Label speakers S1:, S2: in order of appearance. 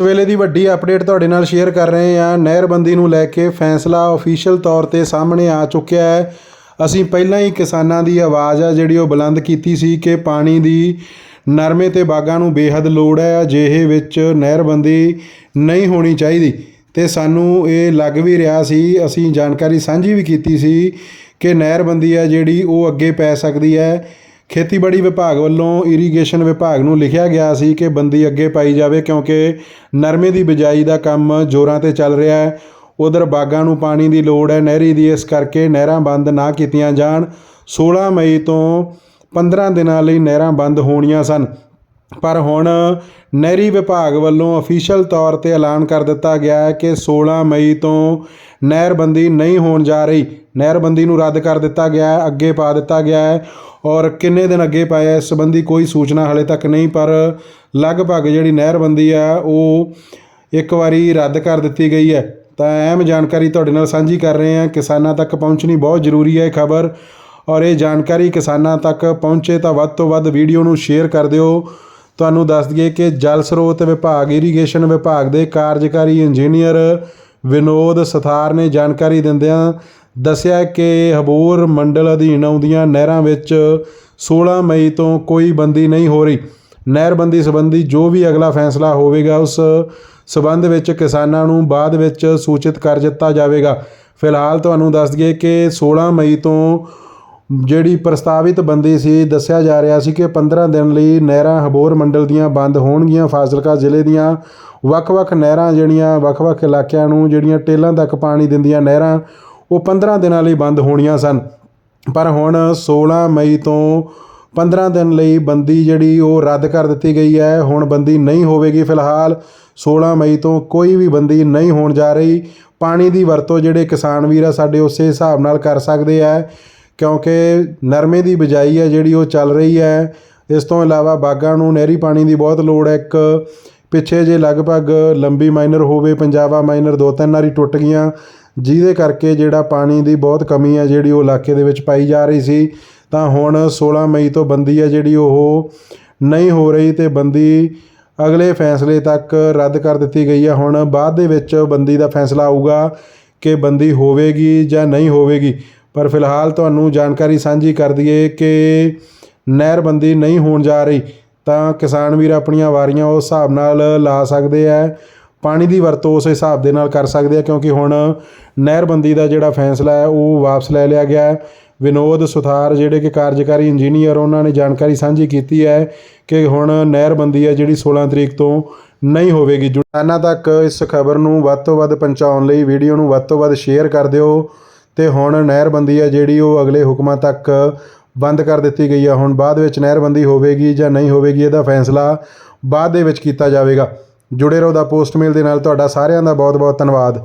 S1: ਇਸ ਵੇਲੇ ਦੀ ਵੱਡੀ ਅਪਡੇਟ ਤੁਹਾਡੇ ਨਾਲ ਸ਼ੇਅਰ ਕਰ ਰਹੇ ਹਾਂ। ਨਹਿਰਬੰਦੀ ਨੂੰ ਲੈ ਕੇ ਫੈਸਲਾ ਅਫੀਸ਼ੀਅਲ ਤੌਰ ਤੇ ਸਾਹਮਣੇ ਆ ਚੁੱਕਿਆ ਹੈ। ਅਸੀਂ ਪਹਿਲਾਂ ਹੀ ਕਿਸਾਨਾਂ ਦੀ ਆਵਾਜ਼ ਆ, ਜਿਹੜੀ ਉਹ ਬੁਲੰਦ ਕੀਤੀ ਸੀ ਕਿ ਪਾਣੀ ਦੀ ਨਰਮੇ ਤੇ ਬਾਗਾਂ ਨੂੰ ਬੇਹੱਦ ਲੋੜ ਹੈ। ਅਜਿਹੇ ਵਿੱਚ ਨਹਿਰਬੰਦੀ ਨਹੀਂ ਹੋਣੀ ਚਾਹੀਦੀ। ਤੇ ਸਾਨੂੰ ਇਹ ਲੱਗ ਵੀ ਰਿਹਾ ਸੀ, ਅਸੀਂ ਜਾਣਕਾਰੀ ਸਾਂਝੀ ਵੀ ਕੀਤੀ ਸੀ ਕਿ ਨਹਿਰਬੰਦੀ ਆ ਜਿਹੜੀ, ਉਹ ਅੱਗੇ ਪੈ ਸਕਦੀ ਹੈ। ਖੇਤੀਬਾੜੀ ਵਿਭਾਗ ਵੱਲੋਂ ਇਰੀਗੇਸ਼ਨ ਵਿਭਾਗ ਨੂੰ ਲਿਖਿਆ ਗਿਆ ਸੀ ਕਿ ਬੰਦੀ ਅੱਗੇ ਪਾਈ ਜਾਵੇ ਕਿਉਂਕਿ ਨਰਮੇ ਦੀ ਬਿਜਾਈ ਦਾ ਕੰਮ ਜ਼ੋਰਾਂ ਤੇ ਚੱਲ ਰਿਹਾ ਹੈ। ਉਧਰ ਬਾਗਾਂ ਨੂੰ ਪਾਣੀ ਦੀ ਲੋੜ ਹੈ। ਨਹਿਰੀ ਦੀ ਇਸ ਕਰਕੇ ਨਹਿਰਾਂ ਬੰਦ ਨਾ ਕੀਤੀਆਂ ਜਾਣ। 16 ਮਈ ਤੋਂ 15 ਦਿਨਾਂ ਲਈ ਨਹਿਰਾਂ ਬੰਦ ਹੋਣੀਆਂ ਸਨ। ਪਰ ਹੁਣ ਨਹਿਰੀ ਵਿਭਾਗ ਵੱਲੋਂ ਅਫੀਸ਼ੀਅਲ ਤੌਰ ਤੇ ਐਲਾਨ ਕਰ ਦਿੱਤਾ ਗਿਆ ਹੈ ਕਿ 16 ਮਈ ਤੋਂ ਨਹਿਰਬੰਦੀ ਨਹੀਂ ਹੋਣ ਜਾ ਰਹੀ। ਨਹਿਰਬੰਦੀ ਨੂੰ ਰੱਦ ਕਰ ਦਿੱਤਾ ਗਿਆ ਹੈ, ਅੱਗੇ ਪਾ ਦਿੱਤਾ ਗਿਆ ਹੈ ਔਰ ਕਿੰਨੇ ਦਿਨ ਅੱਗੇ ਪਾਇਆ ਇਸ ਸੰਬੰਧੀ ਕੋਈ ਸੂਚਨਾ ਹਲੇ ਤੱਕ ਨਹੀਂ, ਪਰ ਲਗਭਗ ਜਿਹੜੀ ਨਹਿਰਬੰਦੀ ਆ, ਉਹ ਇੱਕ ਵਾਰੀ ਰੱਦ ਕਰ ਦਿੱਤੀ ਗਈ ਹੈ। ਤਾਂ ਅਹਿਮ ਜਾਣਕਾਰੀ ਤੁਹਾਡੇ ਨਾਲ ਸਾਂਝੀ ਕਰ ਰਹੇ ਹਾਂ। ਕਿਸਾਨਾਂ ਤੱਕ ਪਹੁੰਚਣੀ ਬਹੁਤ ਜ਼ਰੂਰੀ ਹੈ ਖਬਰ ਔਰ ਇਹ ਜਾਣਕਾਰੀ ਕਿਸਾਨਾਂ ਤੱਕ ਪਹੁੰਚੇ ਤਾਂ ਵੱਧ ਤੋਂ ਵੱਧ ਵੀਡੀਓ ਨੂੰ ਸ਼ੇਅਰ ਕਰ ਦਿਓ। ਤੁਹਾਨੂੰ ਦੱਸ ਦਈਏ ਕਿ ਜਲ ਸਰੋਤ ਵਿਭਾਗ ਇਰੀਗੇਸ਼ਨ ਵਿਭਾਗ ਦੇ ਕਾਰਜਕਾਰੀ ਇੰਜੀਨੀਅਰ ਵਿਨੋਦ ਸਥਾਰ ਨੇ ਜਾਣਕਾਰੀ ਦਿੰਦਿਆਂ ਦੱਸਿਆ ਕਿ ਹਬੋਰ ਮੰਡਲ ਅਧੀਨ ਆਉਂਦੀਆਂ ਨਹਿਰਾਂ ਵਿੱਚ 16 ਮਈ ਤੋਂ ਕੋਈ ਬੰਦੀ ਨਹੀਂ ਹੋ ਰਹੀ। ਨਹਿਰਬੰਦੀ ਸੰਬੰਧੀ ਜੋ ਵੀ ਅਗਲਾ ਫੈਸਲਾ ਹੋਵੇਗਾ, ਉਸ ਸਬੰਧ ਵਿੱਚ ਕਿਸਾਨਾਂ ਨੂੰ ਬਾਅਦ ਵਿੱਚ ਸੂਚਿਤ ਕਰ ਦਿੱਤਾ ਜਾਵੇਗਾ। ਫਿਲਹਾਲ ਤੁਹਾਨੂੰ ਦੱਸ ਦਈਏ ਕਿ 16 ਮਈ ਤੋਂ ਜਿਹੜੀ ਪ੍ਰਸਤਾਵਿਤ ਬੰਦੀ ਸੀ, ਦੱਸਿਆ ਜਾ ਰਿਹਾ ਸੀ ਕਿ 15 ਦਿਨ ਲਈ ਨਹਿਰਾਂ ਹਬੋਰ ਮੰਡਲ ਦੀਆਂ ਬੰਦ ਹੋਣਗੀਆਂ। ਫਾਜ਼ਿਲਕਾ ਜ਼ਿਲ੍ਹੇ ਦੀਆਂ ਵੱਖ-ਵੱਖ ਨਹਿਰਾਂ ਜਿਹੜੀਆਂ ਵੱਖ-ਵੱਖ ਇਲਾਕਿਆਂ ਨੂੰ ਜਿਹੜੀਆਂ ਟੇਲਾਂ ਤੱਕ ਪਾਣੀ ਦਿੰਦੀਆਂ ਨਹਿਰਾਂ, ਉਹ 15 ਦਿਨਾਂ ਲਈ ਬੰਦ ਹੋਣੀਆਂ ਸਨ। ਪਰ ਹੁਣ 16 ਮਈ ਤੋਂ 15 ਦਿਨ ਲਈ ਬੰਦੀ ਜਿਹੜੀ, ਉਹ ਰੱਦ ਕਰ ਦਿੱਤੀ ਗਈ ਹੈ। ਹੁਣ ਬੰਦੀ ਨਹੀਂ ਹੋਵੇਗੀ ਫਿਲਹਾਲ। 16 ਮਈ ਤੋਂ ਕੋਈ ਵੀ ਬੰਦੀ ਨਹੀਂ ਹੋਣ ਜਾ ਰਹੀ। ਪਾਣੀ ਦੀ ਵਰਤੋਂ ਜਿਹੜੇ ਕਿਸਾਨ ਵੀਰ ਆ, ਸਾਡੇ ਉਸੇ ਹਿਸਾਬ ਨਾਲ ਕਰ ਸਕਦੇ ਆ। ਕਿਉਂਕਿ ਨਰਮੇ ਦੀ ਬਿਜਾਈ ਹੈ ਜਿਹੜੀ ਉਹ ਚੱਲ ਰਹੀ ਹੈ। ਇਸ ਤੋਂ ਇਲਾਵਾ ਬਾਗਾਂ ਨੂੰ ਨਹਿਰੀ ਪਾਣੀ ਦੀ ਬਹੁਤ ਲੋੜ ਹੈ। ਇੱਕ ਪਿੱਛੇ ਜੇ ਲਗਭਗ ਲੰਬੀ ਮਾਈਨਰ ਹੋਵੇ, ਪੰਜਾਬਾ ਮਾਈਨਰ ਦੋ ਤਿੰਨ ਵਾਰੀ ਟੁੱਟ ਗਈਆਂ, ਜਿਹਦੇ ਕਰਕੇ ਜਿਹੜਾ ਪਾਣੀ ਦੀ ਬਹੁਤ ਕਮੀ ਹੈ ਜਿਹੜੀ ਉਹ ਇਲਾਕੇ ਦੇ ਵਿੱਚ ਪਾਈ ਜਾ ਰਹੀ ਸੀ। ਤਾਂ ਹੁਣ 16 ਮਈ ਤੋਂ ਬੰਦੀ ਹੈ ਜਿਹੜੀ ਉਹ ਨਹੀਂ ਹੋ ਰਹੀ ਤੇ ਬੰਦੀ ਅਗਲੇ ਫੈਸਲੇ ਤੱਕ ਰੱਦ ਕਰ ਦਿੱਤੀ ਗਈ ਹੈ। ਹੁਣ ਬਾਅਦ ਦੇ ਵਿੱਚ ਬੰਦੀ ਦਾ ਫੈਸਲਾ ਆਊਗਾ ਕਿ ਬੰਦੀ ਹੋਵੇਗੀ ਜਾਂ ਨਹੀਂ ਹੋਵੇਗੀ। ਪਰ ਫਿਲਹਾਲ ਤੁਹਾਨੂੰ ਜਾਣਕਾਰੀ ਸਾਂਝੀ ਕਰ ਦਈਏ ਕਿ ਨਹਿਰਬੰਦੀ ਨਹੀਂ ਹੋਣ ਜਾ ਰਹੀ, ਤਾਂ ਕਿਸਾਨ ਵੀਰ ਆਪਣੀਆਂ ਵਾਰੀਆਂ ਉਸ ਹਿਸਾਬ ਨਾਲ ਲਾ ਸਕਦੇ ਆ, ਪਾਣੀ ਦੀ ਵਰਤੋਂ ਉਸ ਹਿਸਾਬ ਦੇ ਨਾਲ ਕਰ ਸਕਦੇ ਆ, ਕਿਉਂਕਿ ਹੁਣ ਨਹਿਰਬੰਦੀ ਦਾ ਜਿਹੜਾ ਫੈਸਲਾ ਹੈ, ਉਹ ਵਾਪਸ ਲੈ ਲਿਆ ਗਿਆ ਹੈ। ਵਿਨੋਦ ਸੁਥਾਰ ਜਿਹੜੇ ਕਿ ਕਾਰਜਕਾਰੀ ਇੰਜੀਨੀਅਰ, ਉਹਨਾਂ ਨੇ ਜਾਣਕਾਰੀ ਸਾਂਝੀ ਕੀਤੀ ਹੈ ਕਿ ਹੁਣ ਨਹਿਰਬੰਦੀ ਹੈ, ਜਿਹੜੀ 16 ਤਰੀਕ ਤੋਂ ਨਹੀਂ ਹੋਵੇਗੀ। ਜੁਟਾਨਾ ਤੱਕ ਇਸ ਖਬਰ ਨੂੰ ਵੱਧ ਤੋਂ ਵੱਧ ਪਹੁੰਚਾਉਣ ਲਈ, ਵੀਡੀਓ ਨੂੰ ਵੱਧ ਤੋਂ ਵੱਧ ਸ਼ੇਅਰ ਕਰ ਦਿਓ। ਤੇ ਹੁਣ ਨਹਿਰਬੰਦੀ ਹੈ ਜਿਹੜੀ ਉਹ ਅਗਲੇ ਹੁਕਮਾਂ ਤੱਕ ਬੰਦ ਕਰ ਦਿੱਤੀ ਗਈ ਹੈ ਹੁਣ ਬਾਅਦ ਵਿੱਚ ਨਹਿਰਬੰਦੀ ਹੋਵੇਗੀ ਜਾਂ ਨਹੀਂ ਹੋਵੇਗੀ ਇਹਦਾ ਫੈਸਲਾ ਬਾਅਦ ਦੇ ਵਿੱਚ ਕੀਤਾ ਜਾਵੇਗਾ। ਜੁੜੇ ਰਹੋ ਦਾ ਪੋਸਟਮੇਲ ਦੇ ਨਾਲ ਤੁਹਾਡਾ ਸਾਰਿਆਂ ਦਾ ਬਹੁਤ ਬਹੁਤ ਧੰਨਵਾਦ।